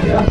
சுவாமி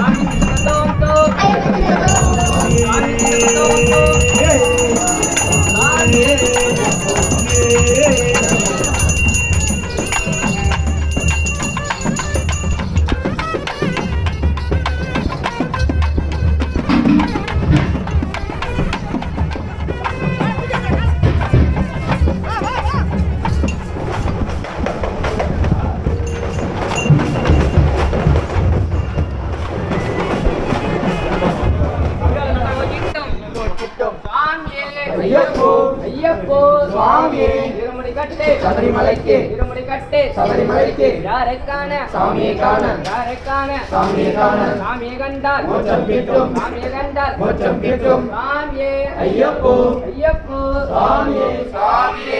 கட்டு சபரிமலைக்கு. இருமுடி கட்டு சபரிமலைக்கு. யாரை காண சாமியை காண யாரை காண சாமியை காண சாமியை கண்டால். மோட்சம் கிட்டும். சாமியை கண்டால். மோட்சம் கிட்டும். சாமியே. ஐயப்போ. ஐயப்போ. சாமியே. சாமியே.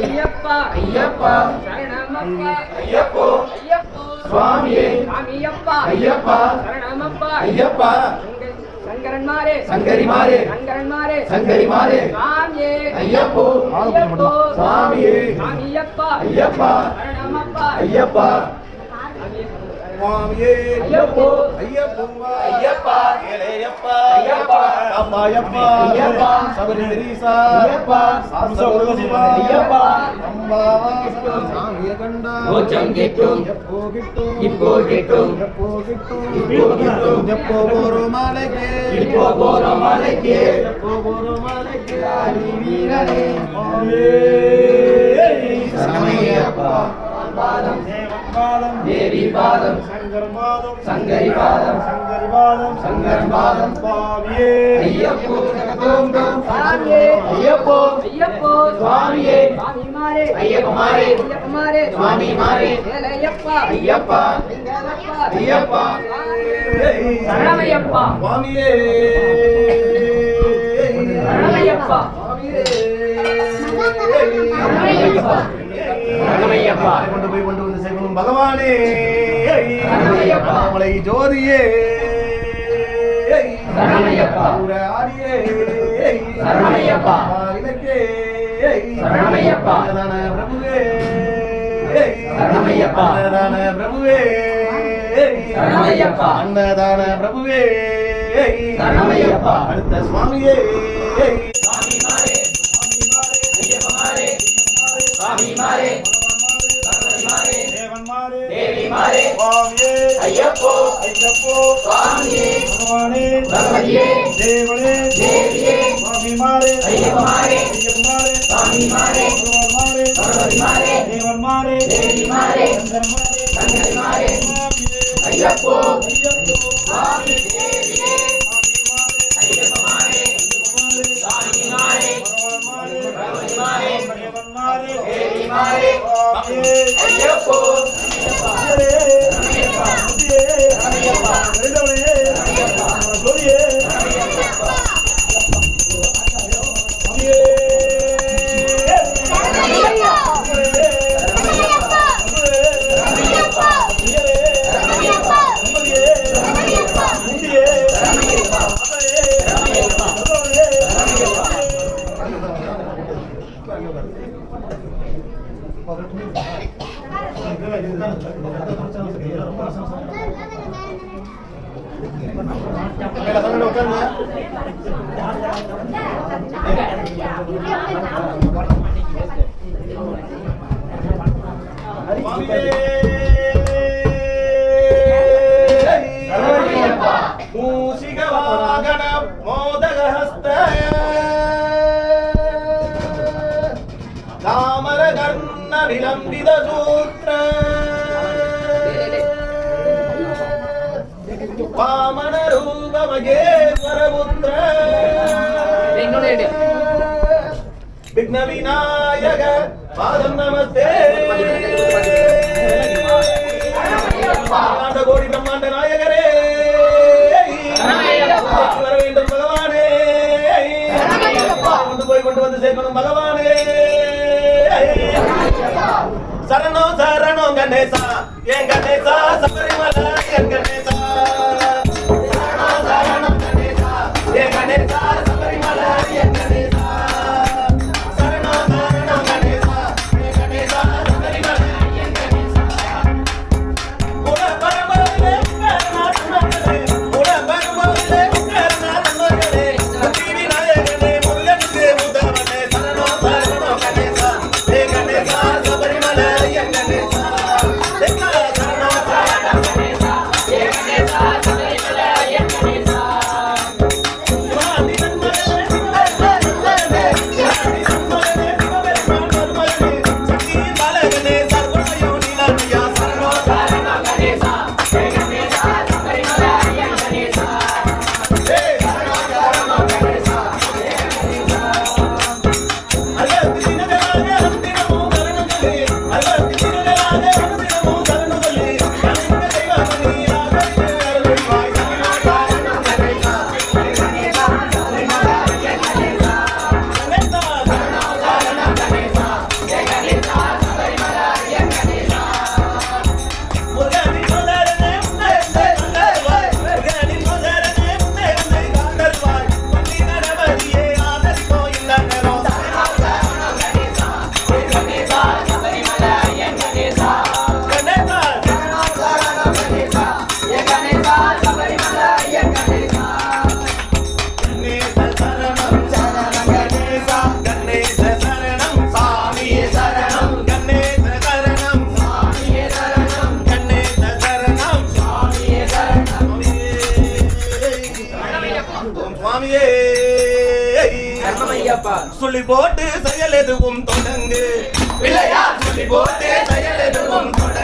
ஐயப்பா. ஐயப்பா. சரணமப்பா. ஐயப்போ. ஐயப்போ. சுவாமியே. சாமியப்பா. ஐயப்பா. சரணமப்பா. ஐயப்பா. சங்க- சங்கரன்மாரே சங்கரிமாரே. சங்கரன்மாரே. சங்கரிமாரே. சாமியே ஐயப்போ. ஐயப்போ. சாமியே சாமியப்பா ஐயப்பா. சரணமப்பா. ஐயப்பா. சுவாமியே ஐயப்போ. ஐயப்பா ஐயப்பா. ஏலேயப்பா ஐயப்பா. அம்மாயப்பா ஐயப்பா. சபரிகிரீசா ஐயப்பா. சாஸ்திரசிவா ஐயப்பா. அம்பாவாசன சாமிய கண்டா மோட்சம் கிட்டும் எப்போ கிட்டும் இப்போ கிட்டும். எப்போ கிட்டும் இப்போ கிட்டும். எப்போ போறோம் மலைக்கு? இப்போ போறோம் மலைக்கு. எப்போ போறோம் மலைக்கு? ஆதி வீரனே சுவாமியே சரணமையப்பா பாதம் தேவன் பாதம் தேவி பாதம் சங்கர் பாதம் சங்கரி பாதம் சங்கர் பாதம் சங்கர் பாதம் சுவாமியே. ஐயப்போ தோம் தோம் சாமியே ஐயப்போ. ஐயப்போ. சுவாமியே. ஐயப்பமாரே. ஐயப்பமாரே. சுவாமிமாரே. ஏலையப்பா ஐயப்பா. எங்கரப்பா ஐயப்பா. சரணமையப்பா சுவாமியே. சரணமையப்பா சரணமையப்பா சரணமையப்பா கொண்டு போய் கொண்டு வந்து சேர்க்கணும். பகவானே. மலை ஜோதியே. பிரபுவே. பிரபுவே. அன்னதான பிரபுவே. அடுத்த சுவாமியே. சுவாமிமாரே. ஐயப்பமாரே. சுவாமிமாரே. சங்கரிமாரே தேவன்மாரே. தேவிமாரே. சுவாமியே. ஐயப்போ. ஐயப்போ. சுவாமியே. பகவானே. பகவதியே தேவனே. தேவியே. சுவாமிமாரே. ஐயப்பமாரே. ஐயப்பமாரே. சுவாமிமாரே. பகவான்மாரே. பகவதிமாரே தேவன்மாரே. தேவிமாரே. சங்கரமாரே சங்கரிமாரே சுவாமியே. ஐயப்போ. ஐயப்போ. சுவாமி. தேவியே. சுவாமிமாரே ஐயப்பமாரே. சுவாமிமாரே. பகவான்மாரே. பகவதிமாரே தேவன்மாரே. தேவிமாரே. சுவாமியே ஐயப்போ ஐயரே ವಿಳಂಬಿತ ಸೂತ್ರ ವಾಮನ ರೂಪ ಮಗೇ விக்ன விநாயக பாதம் நமஸ்தே. பிரம்மாண்ட கோடி பிரம்மாண்ட நாயகரே. வர வேண்டும் பகவானே. கொண்டு போய் கொண்டு வந்து சேர்க்கணும் பகவானே. சரணோ சரணோ கணேசா ஏன் கணேசா? சொல்லி போட்டு செயல் எதுவும் தொடங்கு. விளையாட்டு சொல்லி போட்டு செயல் எதுவும் தொடங்கு.